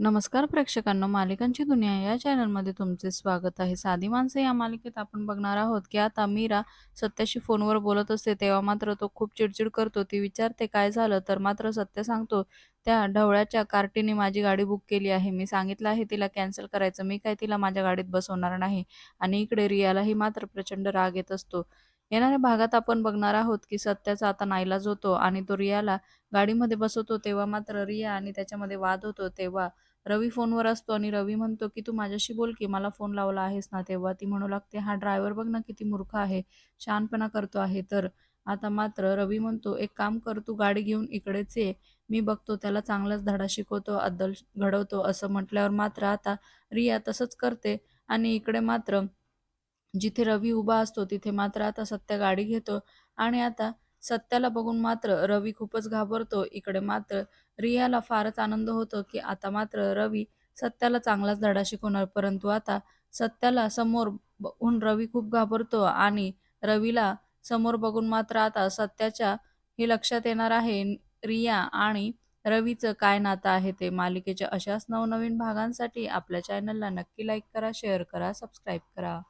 नमस्कार प्रेक्षकांनो मालिकांची दुनिया या चॅनलमध्ये तुमचे स्वागत आहे. साधी माणसं या मालिकेत आपण बघणार आहोत की आता मीरा सत्याशी फोनवर बोलत असते तेव्हा मात्र तो खूप चिडचिड करतो. ती विचारते काय झालं? तर मात्र सत्य सांगतो त्या ढवळ्याच्या कार्टीने माझी गाडी बुक केली आहे. मी सांगितलं आहे तिला कॅन्सल करायचं. मी काय तिला माझ्या गाडीत बसवणार नाही? आणि इकडे रियालाही मात्र प्रचंड राग येत असतो. येणाऱ्या भागात आपण बघणार आहोत की सत्याचा आता नाईलाज होतो आणि तो रियाला गाडीमध्ये बसवतो तेव्हा मात्र रिया आणि त्याच्यामध्ये वाद होतो. तेव्हा रवी फोनवर असतो आणि रवी म्हणतो की तू माझ्याशी बोल की मला फोन लावला आहेस ना तेव्हा? ती म्हणू लागते हा ड्रायव्हर बघ ना किती मूर्ख आहे शहाणपणा करतो आहे. तर आता मात्र रवी म्हणतो एक काम कर तू गाडी घेऊन इकडेच ये मी बघतो त्याला चांगलाच धडा शिकवतो अद्दल घडवतो असं म्हटल्यावर मात्र आता रिया तसंच करते आणि इकडे मात्र जिथे रवी उभा असतो तिथे मात्र आता सत्या गाडी घेतो. आणि आता सत्याला बघून मात्र रवी खूपच घाबरतो. इकडे मात्र रियाला फारच आनंद होतो की आता मात्र रवी सत्याला चांगलाच धडा शिकवणार. परंतु आता सत्याला समोर बघून रवी खूप घाबरतो आणि रवीला समोर बघून मात्र आता सत्याच्या हे लक्षात येणार आहे रिया आणि रवीचं काय नातं आहे ते. मालिकेच्या अशाच नवनवीन भागांसाठी आपल्या चॅनलला नक्की लाईक करा शेअर करा सबस्क्राईब करा.